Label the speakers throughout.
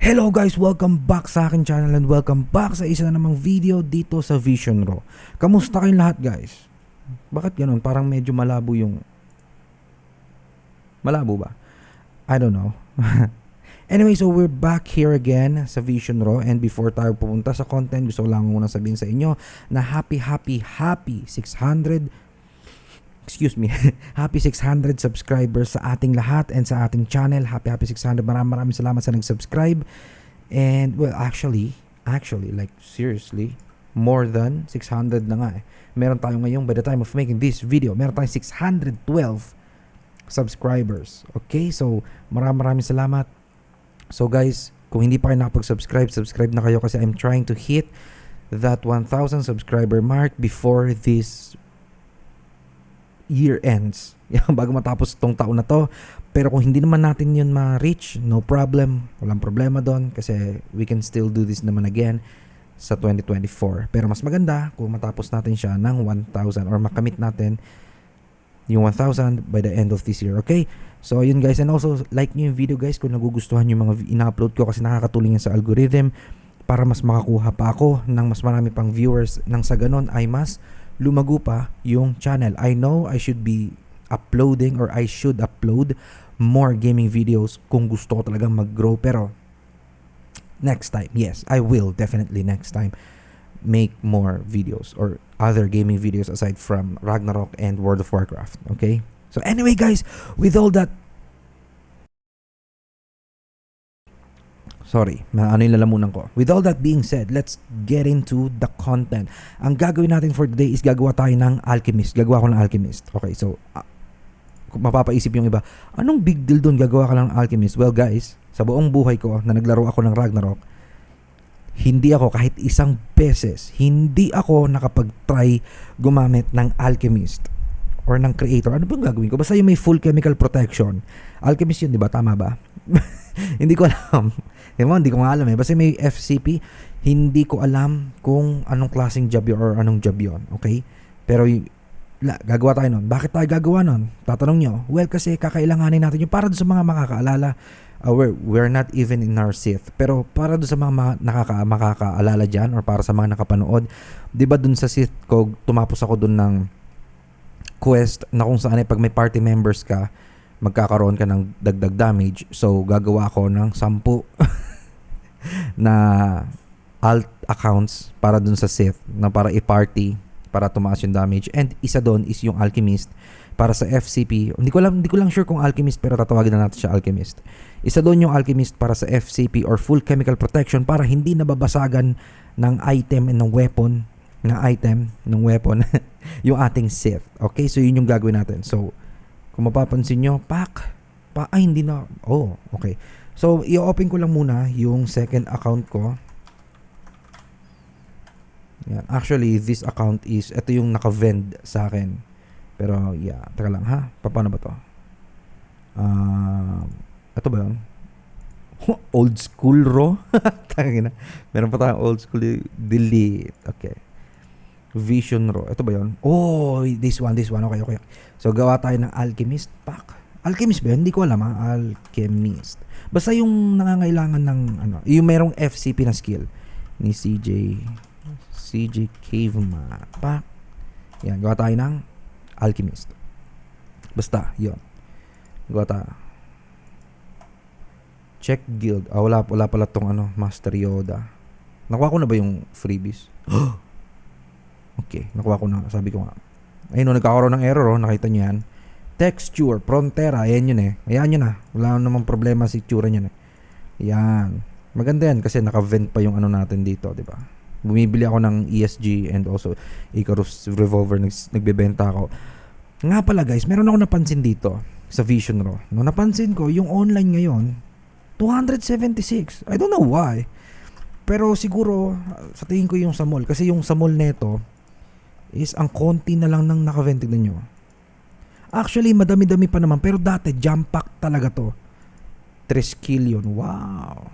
Speaker 1: Hello guys! Welcome back sa akin channel and welcome back sa isa na namang video dito sa Vision Raw. Kamusta kayong lahat guys? Bakit ganun? Parang medyo malabo yung... Malabo ba? I don't know. anyway, so we're back here again sa Vision Raw and before tayo pupunta sa content, gusto ko lang muna sabihin sa inyo na happy, happy, happy 600 excuse me, happy 600 subscribers sa ating lahat and sa ating channel. Happy, happy 600. Maraming maraming salamat sa nag-subscribe. And, well, actually, actually, like, seriously, more than 600 na nga eh. Meron tayo ngayon, by the time of making this video, meron tayong 612 subscribers. Okay? So, maraming maraming salamat. So, guys, kung hindi pa kayo nakapag-subscribe, subscribe na kayo kasi I'm trying to hit that 1,000 subscriber mark before this year ends. Yan, bago matapos itong taon na to. Pero kung hindi naman natin yun ma-reach, no problem. Walang problema doon kasi we can still do this naman again sa 2024. Pero mas maganda kung matapos natin siya ng 1,000 or makamit natin yung 1,000 by the end of this year. Okay? So, yun guys. And also, like nyo yung video guys kung nagugustuhan yung mga ina-upload ko kasi nakakatulong yan sa algorithm para mas makakuha pa ako ng mas marami pang viewers nang sa ganon ay mas lumago pa yung channel. I know I should be uploading or I should upload more gaming videos kung gusto ko talagang mag-grow pero next time, yes, I will definitely next time make more videos or other gaming videos aside from Ragnarok and World of Warcraft, okay? So anyway guys, with all that Sorry, ano yung lalamunan ko. With all that being said, let's get into the content. Ang gagawin natin for today is gagawa tayo ng Alchemist. Gagawa ko ng Alchemist. Okay, so, uh, mapapaisip yung iba, anong big deal doon gagawa ka ng Alchemist? Well guys, sa buong buhay ko na naglaro ako ng Ragnarok, hindi ako kahit isang beses, hindi ako nakapag-try gumamit ng Alchemist or ng Creator. Ano bang gagawin ko? Basta yung may full chemical protection. Alchemist yun, di ba? Tama ba? hindi ko alam. Diba, hindi ko nga alam eh. Basta may FCP, hindi ko alam kung anong klaseng job yun or anong job yun. Okay? Pero la, gagawa tayo nun. Bakit tayo gagawa nun? Tatanong nyo. Well, kasi kakailanganin natin yung para doon sa mga makakaalala. Uh, we're, we're not even in our Sith. Pero para doon sa mga ma- nakaka, makakaalala dyan or para sa mga nakapanood, di ba doon sa Sith ko, tumapos ako doon ng quest na kung saan eh, pag may party members ka, magkakaroon ka ng dagdag damage. So, gagawa ako ng 10 na alt accounts para dun sa Sith na para i-party para tumaas yung damage and isa doon is yung Alchemist para sa FCP. Hindi ko lang hindi ko lang sure kung Alchemist pero tatawagin na natin siya Alchemist. Isa doon yung Alchemist para sa FCP or full chemical protection para hindi nababasagan ng item and ng weapon na item ng weapon yung ating Sith. Okay? So yun yung gagawin natin. So kung mapapansin nyo, pak pa ay hindi na oh, okay. So, i-open ko lang muna yung second account ko. Yan. Actually, this account is, ito yung naka-vend sa akin. Pero, yeah. Teka lang ha. Paano ba to? Uh, ito ba yun? old school raw? Tangina. Meron pa tayong old school. Delete. Okay. Vision raw. Ito ba yun? Oh, this one, this one. Okay, okay. So, gawa tayo ng alchemist pack. Alchemist ba yun? Hindi ko alam ha. Alchemist. Basta yung nangangailangan ng ano, yung merong FCP na skill ni CJ CJ Caveman. Pa. Yan, gawa tayo ng Alchemist. Basta, yon Gawa tayo. Check guild. Ah, wala, wala pala tong ano, Master Yoda. Nakuha ko na ba yung freebies? okay, nakuha ko na. Sabi ko nga. Ayun, no, nagkakaroon ng error, oh. Nakita niyo yan texture, frontera, ayan yun eh. Ayan yun ah. Wala namang problema sa itsura niyan eh. Yan. Maganda yan kasi naka-vent pa yung ano natin dito, di ba? Bumibili ako ng ESG and also Icarus Revolver, nag- nagbebenta ako. Nga pala guys, meron ako napansin dito sa Vision Raw. No, napansin ko, yung online ngayon, 276. I don't know why. Pero siguro, sa tingin ko yung sa mall. Kasi yung sa mall neto, is ang konti na lang ng naka-vent. Tignan nyo. Actually, madami-dami pa naman. Pero dati, jump pack talaga to. 3 killion. Wow.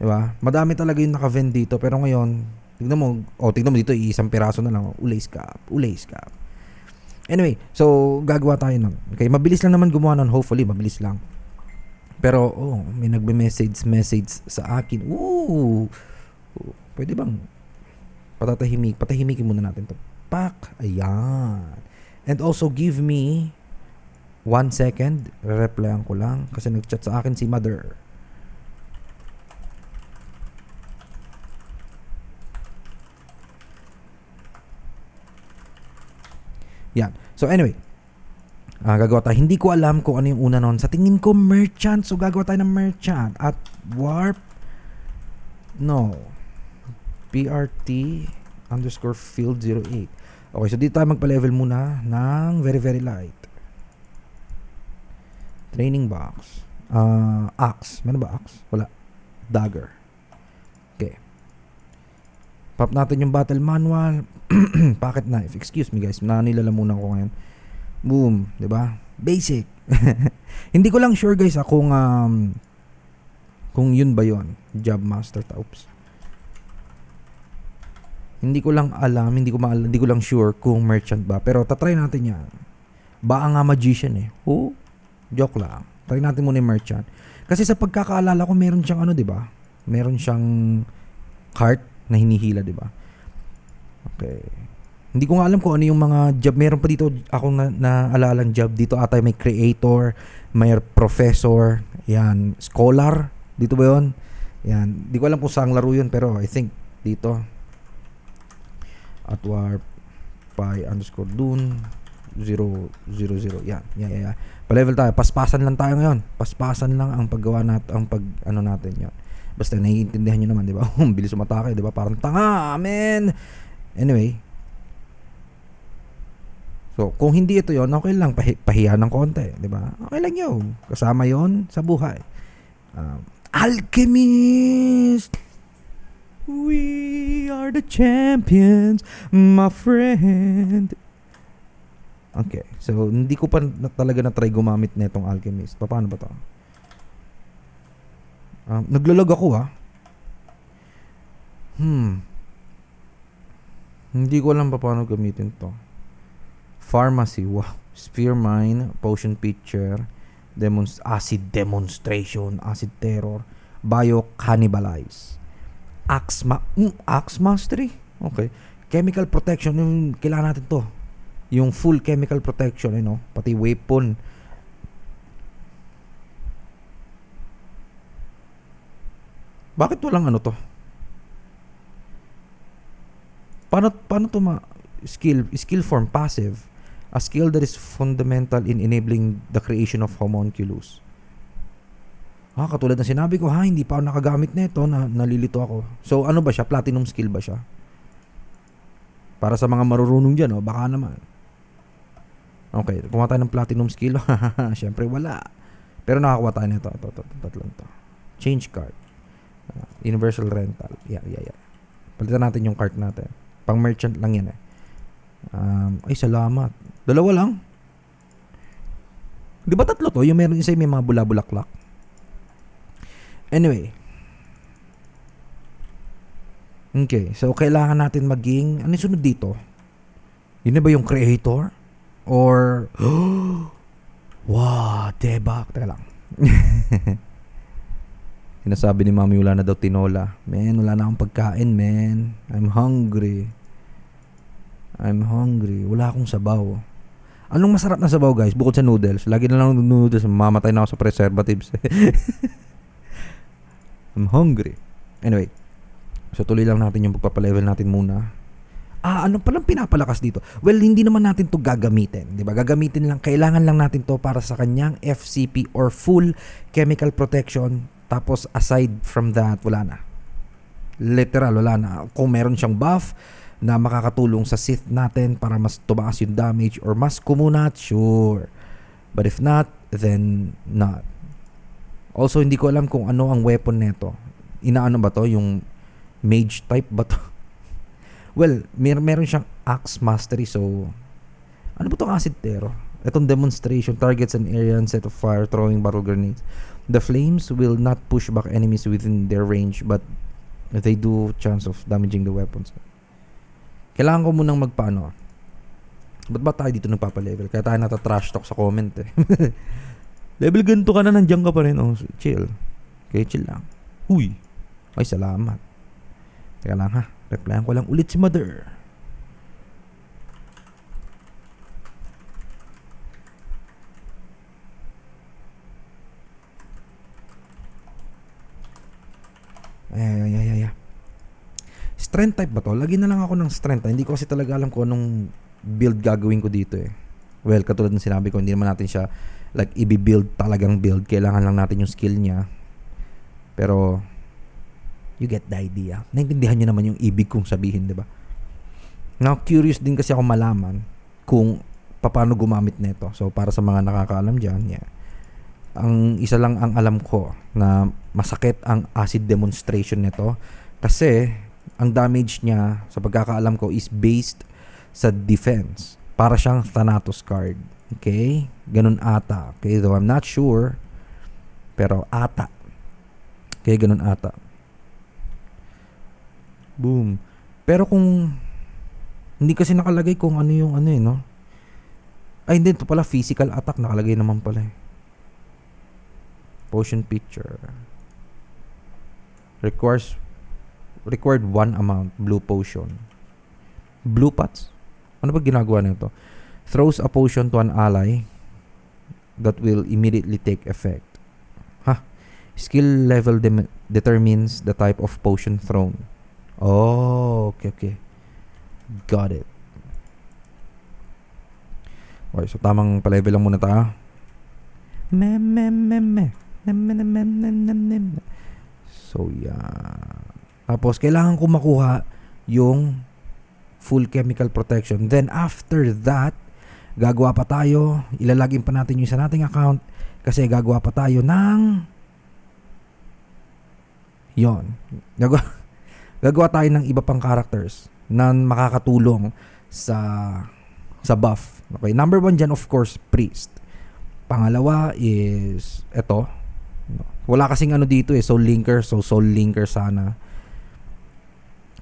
Speaker 1: Diba? Madami talaga yung naka-vend dito. Pero ngayon, tignan mo, oh, tignan mo dito, isang piraso na lang. Ulay scap. Ulay scap. Anyway, so, gagawa tayo nun. Okay, mabilis lang naman gumawa nun. Hopefully, mabilis lang. Pero, oh, may nagbe-message message sa akin. Ooh! Pwede bang patatahimik, patahimikin muna natin to. Pak! Ayan. And also, give me one second. Replyan ko lang. Kasi nag-chat sa akin si mother. Yan. So anyway, ah gagawa tayo. Hindi ko alam kung ano yung una nun. Sa tingin ko, merchant. So gagawa tayo ng merchant. At warp, no. PRT underscore field 08. Okay, so dito tayo magpa-level muna ng very very light. Training box. Uh, axe. Meron ba axe? Wala. Dagger. Okay. Pop natin yung battle manual. Pocket knife. Excuse me guys. Nanilalamunan ko ngayon. Boom. ba? Basic. Hindi ko lang sure guys ah, kung um, kung yun ba yun. Job master. Oops. Hindi ko lang alam, hindi ko maal- hindi ko lang sure kung merchant ba. Pero tatry natin 'yan. Baka nga magician eh. Oh, joke lang. Try natin muna yung merchant. Kasi sa pagkakaalala ko, meron siyang ano, 'di ba? Meron siyang cart na hinihila, 'di ba? Okay. Hindi ko nga alam kung ano yung mga job. Meron pa dito akong na, naalalang job. Dito ata may creator, may professor, yan, scholar. Dito ba yun? Yan. Hindi ko alam kung saan laro yun pero I think dito. At warp pi underscore dun 0, 0, 0. Yan. Yan, yan, yan. Pa-level tayo. Paspasan lang tayo ngayon. Paspasan lang ang paggawa natin, ang pag, ano natin yan. Basta naiintindihan nyo naman, di ba? Ang bilis umatake, di ba? Parang tanga, amen! Anyway. So, kung hindi ito yon okay lang. Pahi- pahiya ng konti, di ba? Okay lang yun. Kasama yon sa buhay. Um, Alchemist! We are the champions, my friend. Okay. So, hindi ko pa na, talaga na-try gumamit na itong Alchemist. Pa- Paano ba to? Um, naglalag ako ah. Hmm. Hindi ko alam pa paano gamitin to. Pharmacy. Wow. Sphere mine. Potion pitcher. Demonst acid demonstration. Acid terror. Bio cannibalize. Axe, ma mm, axe mastery. Okay. Chemical protection. Yung kailangan natin to. Yung full chemical protection. You know, pati weapon. Bakit walang ano to? Paano, paano to ma skill, skill form, passive? A skill that is fundamental in enabling the creation of homunculus. Ah, katulad ng sinabi ko, ha, hindi pa ako nakagamit nito, na, nalilito ako. So, ano ba siya? Platinum skill ba siya? Para sa mga marurunong dyan, oh, baka naman. Okay, kumuha tayo ng platinum skill. Siyempre, wala. Pero nakakuha tayo nito. Ito, ito, ito, tatlong to. Change card. Ah, universal rental. Yeah, yeah, yeah. Palitan natin yung cart natin. Pang merchant lang yan eh. Um, ay, salamat. Dalawa lang. Di ba tatlo to? Yung meron isa yung may mga bula-bulaklak. Anyway. Okay. So, kailangan natin maging... Ano yung sunod dito? Yun na ba yung creator? Or... wow, debak. Teka lang. Sinasabi ni Mami wala na daw tinola. Man, wala na akong pagkain, man. I'm hungry. I'm hungry. Wala akong sabaw. Anong masarap na sabaw, guys? Bukod sa noodles. Lagi na lang noodles. Mamatay na ako sa preservatives. I'm hungry. Anyway. So, tuloy lang natin yung pagpapalevel natin muna. Ah, ano palang pinapalakas dito? Well, hindi naman natin to gagamitin. Di ba? Gagamitin lang. Kailangan lang natin to para sa kanyang FCP or full chemical protection. Tapos, aside from that, wala na. Literal, wala na. Kung meron siyang buff, na makakatulong sa Sith natin para mas tumaas yung damage or mas kumunat, sure. But if not, then not. Also, hindi ko alam kung ano ang weapon neto. Inaano ba to? Yung mage type ba to? well, mer meron siyang axe mastery so ano ba tong acid terror? Itong demonstration targets an area and set of fire throwing battle grenades. The flames will not push back enemies within their range but they do chance of damaging the weapons. Kailangan ko munang magpaano. Ba't ba tayo dito nagpapalevel? Kaya tayo nata-trash talk sa comment eh. Level ganito ka na, nandiyan ka pa rin. Oh, chill. Okay, chill lang. Uy. Ay, salamat. Teka lang ha. Replyan ko lang ulit si mother. Ay, ay, ay, ay. Strength type ba to? Lagi na lang ako ng strength. Hindi ko kasi talaga alam kung anong build gagawin ko dito eh. Well, katulad ng sinabi ko, hindi naman natin siya like i-build talagang build. Kailangan lang natin yung skill niya. Pero, you get the idea. Naintindihan niyo naman yung ibig kong sabihin, di ba? Now, curious din kasi ako malaman kung paano gumamit nito. So, para sa mga nakakaalam dyan, yeah. Ang isa lang ang alam ko na masakit ang acid demonstration nito kasi ang damage niya sa pagkakaalam ko is based sa defense. Para siyang Thanatos card. Okay? Ganun ata. Okay? Though I'm not sure. Pero ata. Okay? Ganun ata. Boom. Pero kung hindi kasi nakalagay kung ano yung ano eh, no? Ay, hindi. Ito pala physical attack. Nakalagay naman pala eh. Potion picture. Requires required one amount blue potion. Blue pots? Ano ba ginagawa nito? Throws a potion to an ally that will immediately take effect. Ha? Skill level dem- determines the type of potion thrown. Oh, okay, okay. Got it. Okay, so tamang pa-level lang muna tayo. Me, me. Me, me, me, me, me, me, me, me. So, yeah. Tapos, kailangan ko makuha yung full chemical protection. Then, after that, gagawa pa tayo, ilalagin pa natin yung isa nating account kasi gagawa pa tayo ng yon gagawa, gagawa tayo ng iba pang characters na makakatulong sa sa buff. Okay, number one dyan, of course, priest. Pangalawa is, eto, wala kasing ano dito eh, soul linker, so soul linker sana.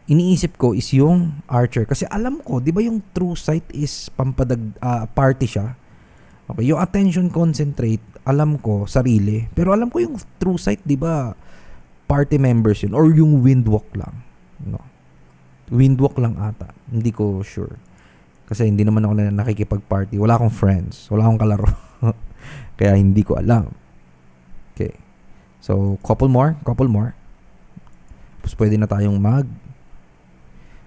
Speaker 1: Iniisip ko is yung archer. Kasi alam ko, di ba yung true sight is pampadag, ah, party siya. Okay, yung attention concentrate, alam ko, sarili. Pero alam ko yung true sight, di ba, party members yun. Or yung windwalk lang. No. Windwalk lang ata. Hindi ko sure. Kasi hindi naman ako na nakikipag-party. Wala akong friends. Wala akong kalaro. Kaya hindi ko alam. Okay. So, couple more. Couple more. Tapos pwede na tayong mag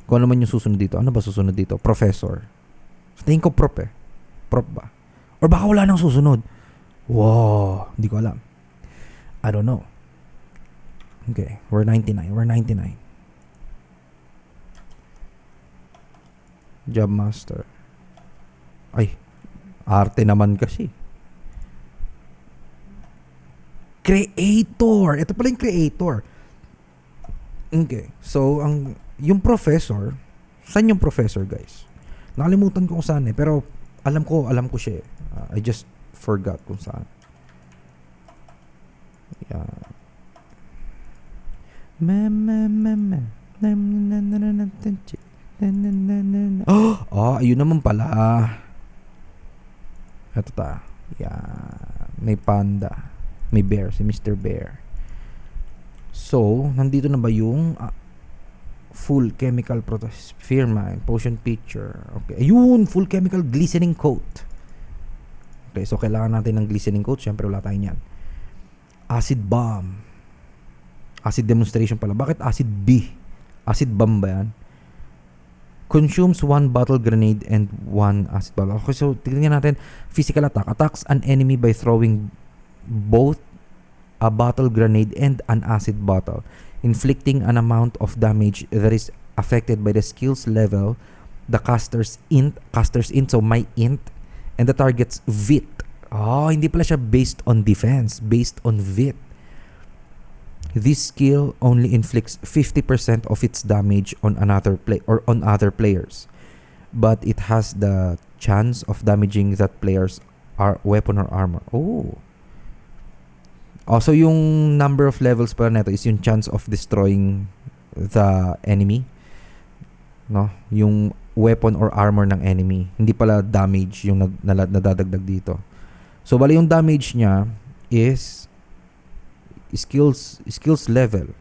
Speaker 1: kung ano man yung susunod dito. Ano ba susunod dito? Professor. Sa tingin ko prop eh. Prop ba? Or baka wala nang susunod. Wow. Hindi ko alam. I don't know. Okay. We're 99. We're 99. Job Master. Ay. Arte naman kasi. Creator. Ito pala yung creator. Okay. So, ang yung professor, saan yung professor guys? Nakalimutan ko kung saan eh, pero alam ko, alam ko siya eh. Uh, I just forgot kung saan. Yeah. Me, me, me, me. Oh, oh, ayun naman pala. Ito ta. Yeah. May panda. May bear, si Mr. Bear. So, nandito na ba yung uh, full chemical sphere mine potion picture. Okay. Ayun full chemical glistening coat. Okay so kailangan natin ng glistening coat. Syempre wala tayo niyan acid bomb acid demonstration pala. Bakit acid B? Acid bomb ba yan? Consumes one bottle grenade and one acid bomb okay so tignan natin. Physical attack. Attacks an enemy by throwing both a bottle grenade and an acid bottle inflicting an amount of damage that is affected by the skills level, the caster's int, caster's int, so my int, and the target's vit. Oh, ah, hindi pala siya based on defense, based on vit. This skill only inflicts 50% of its damage on another play or on other players. But it has the chance of damaging that player's ar- weapon or armor. Oh. Also, yung number of levels pa nito is yung chance of destroying the enemy. No? Yung weapon or armor ng enemy. Hindi pala damage yung nad- nadadagdag dito. So, bali yung damage niya is skills skills level.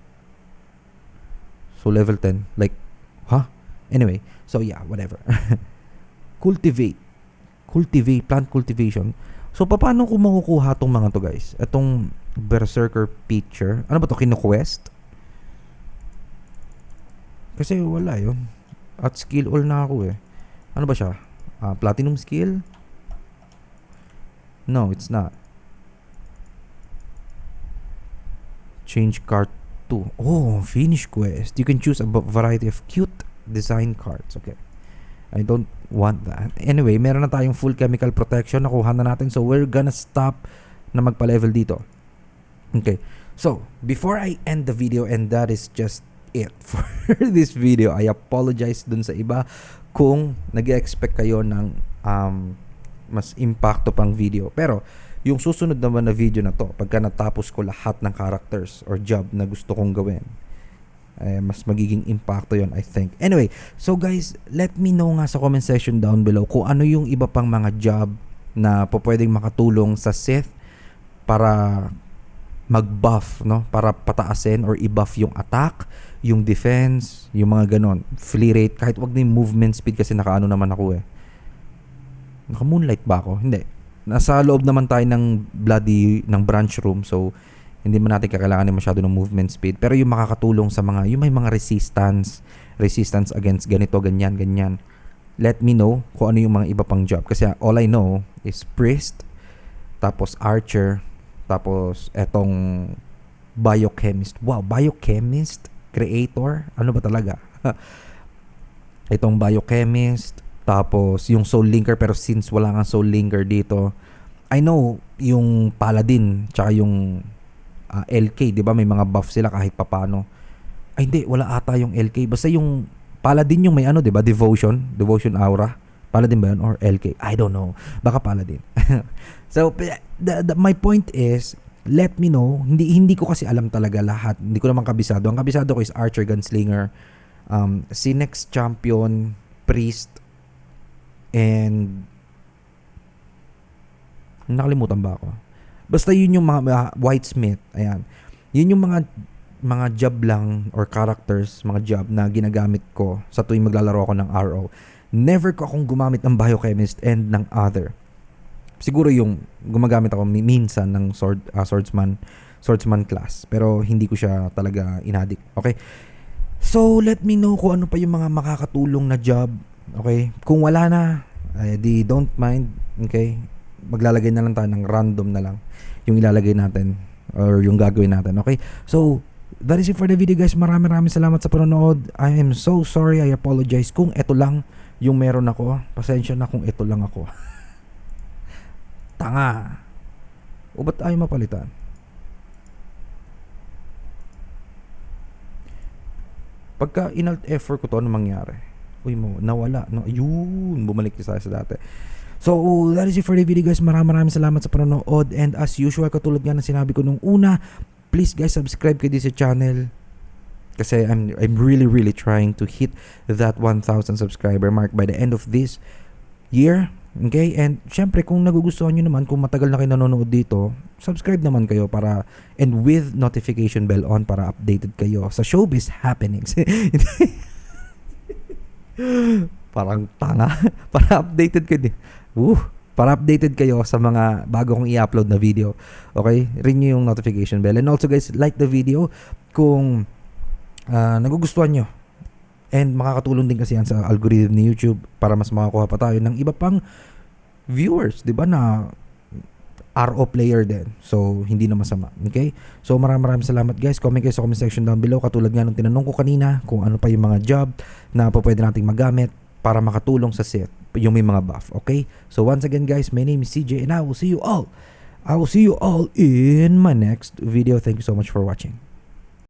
Speaker 1: So, level 10. Like, huh? Anyway, so yeah, whatever. Cultivate. Cultivate, plant cultivation. So, paano ko makukuha tong mga to, guys? Itong Berserker picture. Ano ba to? Kino-quest? Kasi wala yun. At skill all na ako eh. Ano ba siya? Ah, platinum skill? No, it's not. Change card to. Oh, finish quest. You can choose a variety of cute design cards. Okay. I don't want that. Anyway, meron na tayong full chemical protection. Nakuha na natin. So, we're gonna stop na magpa-level dito. Okay. So, before I end the video, and that is just it for this video, I apologize dun sa iba kung nag expect kayo ng um, mas impacto pang video. Pero, yung susunod naman na video na to, pagka natapos ko lahat ng characters or job na gusto kong gawin, eh, mas magiging impacto yon I think. Anyway, so guys, let me know nga sa comment section down below kung ano yung iba pang mga job na po pwedeng makatulong sa Sith para mag-buff, no? Para pataasin or i-buff yung attack, yung defense, yung mga ganon. Free rate, kahit wag na yung movement speed kasi nakaano naman ako eh. Naka-moonlight ba ako? Hindi. Nasa loob naman tayo ng bloody, ng branch room. So, hindi man natin kakailanganin masyado ng movement speed. Pero yung makakatulong sa mga, yung may mga resistance, resistance against ganito, ganyan, ganyan. Let me know kung ano yung mga iba pang job. Kasi all I know is priest, tapos archer, tapos etong biochemist. Wow, biochemist, creator, ano ba talaga? Itong biochemist, tapos yung soul linker pero since wala nga soul linker dito, I know yung paladin tsaka yung ah, LK, 'di ba? May mga buff sila kahit papano. Ay hindi, wala ata yung LK. Basta yung paladin yung may ano, 'di ba? Devotion, devotion aura. Paladin ba yun or LK? I don't know. Baka paladin. so the, the, my point is let me know. Hindi hindi ko kasi alam talaga lahat. Hindi ko naman kabisado. Ang kabisado ko is Archer Gunslinger, um, Sinex Champion, Priest, and nakalimutan ba ako? Basta yun yung mga uh, Whitesmith, ayan. Yun yung mga mga job lang or characters, mga job na ginagamit ko sa tuwing maglalaro ako ng RO. Never ko akong gumamit ng biochemist and ng other. Siguro yung gumagamit ako mi- minsan ng sword uh, swordsman swordsman class pero hindi ko siya talaga inadik. Okay? So let me know kung ano pa yung mga makakatulong na job. Okay? Kung wala na, eh, di don't mind. Okay? Maglalagay na lang tayo ng random na lang yung ilalagay natin or yung gagawin natin. Okay? So, that is it for the video guys. Maraming maraming salamat sa panonood. I am so sorry. I apologize kung ito lang yung meron ako. Pasensya na kung ito lang ako. Tanga. O ba't ayaw mapalitan? Pagka inalt effort ko to, ano mangyari? Uy mo, nawala. No, ayun, bumalik sa sa dati. So, that is it for the video guys. Maraming maraming salamat sa panonood. And as usual, katulad nga na sinabi ko nung una, please guys, subscribe kayo din sa channel. Kasi I'm, I'm really, really trying to hit that 1,000 subscriber mark by the end of this year. Okay? And syempre, kung nagugustuhan nyo naman, kung matagal na kayo nanonood dito, subscribe naman kayo para, and with notification bell on para updated kayo sa showbiz happenings. Parang tanga. para updated kayo din. Woo! Para updated kayo sa mga bago kong i-upload na video. Okay? Ring nyo yung notification bell. And also guys, like the video kung uh, nagugustuhan nyo. And makakatulong din kasi yan sa algorithm ni YouTube para mas makakuha pa tayo ng iba pang viewers, 'di ba na RO player din. So, hindi na masama. Okay? So, maraming maraming salamat guys. Comment kayo sa comment section down below. Katulad nga nung tinanong ko kanina kung ano pa yung mga job na pa pwede nating magamit para makatulong sa set yung may mga buff. Okay? So, once again guys, my name is CJ and I will see you all. I will see you all in my next video. Thank you so much for watching.